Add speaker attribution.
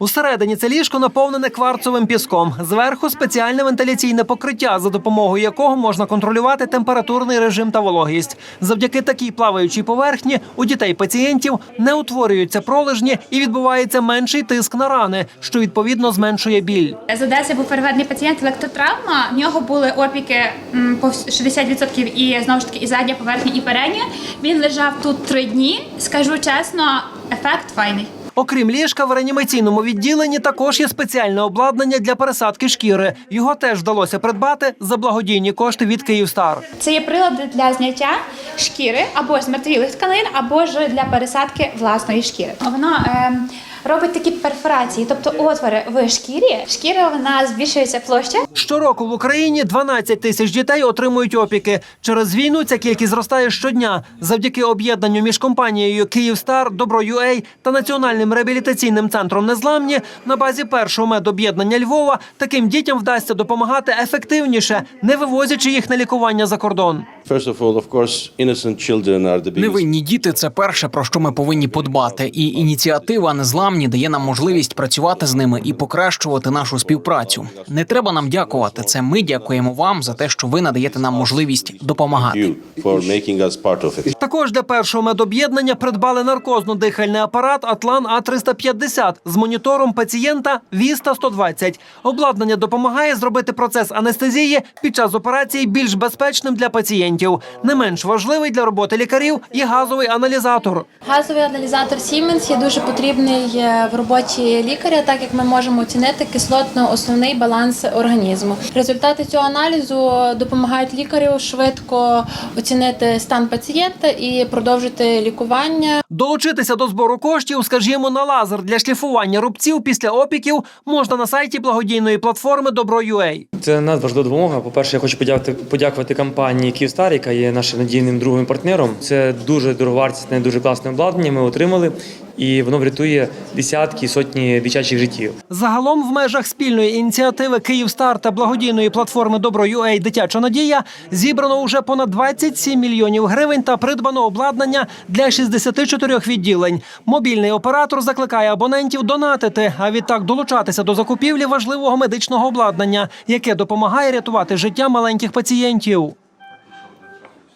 Speaker 1: Усередині це ліжко наповнене кварцовим піском. Зверху спеціальне вентиляційне покриття, за допомогою якого можна контролювати температурний режим та вологість. Завдяки такій плаваючій поверхні у дітей пацієнтів не утворюються пролежні і відбувається менший тиск на рани, що відповідно зменшує біль.
Speaker 2: З Одеси був переведений пацієнт електротравма. В нього були опіки по 60% і знову ж таки і задня поверхня, і передня. Він лежав тут три дні. Скажу чесно, ефект файний.
Speaker 1: Окрім ліжка, в реанімаційному відділенні також є спеціальне обладнання для пересадки шкіри. Його теж вдалося придбати за благодійні кошти від Київстар.
Speaker 2: Це є прилади для зняття шкіри або з мертвілих тканин, або ж для пересадки власної шкіри. Воно е, робить такі перфорації, тобто отвори в шкірі. Шкіра вона збільшується площа.
Speaker 1: Щороку в Україні 12 тисяч дітей отримують опіки. Через війну ця кількість зростає щодня. Завдяки об'єднанню між компанією Київстар, Добро.UA та Національним реабілітаційним центром Незламні на базі першого медоб'єднання Львова таким дітям вдасться допомагати ефективніше, не вивозячи їх на лікування за кордон.
Speaker 3: First of all, of course, innocent children are the biggest.
Speaker 4: Невинні діти це перше про що ми повинні подбати. І ініціатива незламні дає нам можливість працювати з ними і покращувати нашу співпрацю. Не треба нам дякувати. Це ми дякуємо вам за те, що ви надаєте нам можливість допомагати.
Speaker 3: You for making us part of it.
Speaker 1: Також для першого медоб'єднання придбали наркозно-дихальний апарат Атлан А350 з монітором пацієнта Віста 120. Обладнання допомагає зробити процес анестезії під час операції більш безпечним для пацієнтів. Не менш важливий для роботи лікарів є газовий аналізатор.
Speaker 5: Газовий аналізатор Siemens є дуже потрібний е, в роботі лікаря, так як ми можемо оцінити кислотно-основний баланс організму. Результати цього аналізу допомагають лікарю швидко оцінити стан пацієнта і продовжити лікування.
Speaker 1: Долучитися до збору коштів, скажімо, на лазер для шліфування рубців після опіків можна на сайті благодійної платформи Добро.UA.
Speaker 6: Це надважлива допомога. По-перше, я хочу подякувати, подякувати компанії Київстар, яка є нашим надійним другим партнером. Це дуже дороговартісне, дуже класне обладнання. Ми отримали, і воно врятує десятки сотні дитячих життів.
Speaker 1: Загалом в межах спільної ініціативи Київстар та благодійної платформи Добро.UA Дитяча надія зібрано уже понад 27 мільйонів гривень та придбано обладнання для 64 відділень. Мобільний оператор закликає абонентів донатити, а відтак долучатися до закупівлі важливого медичного обладнання, яке допомагає рятувати життя маленьких пацієнтів.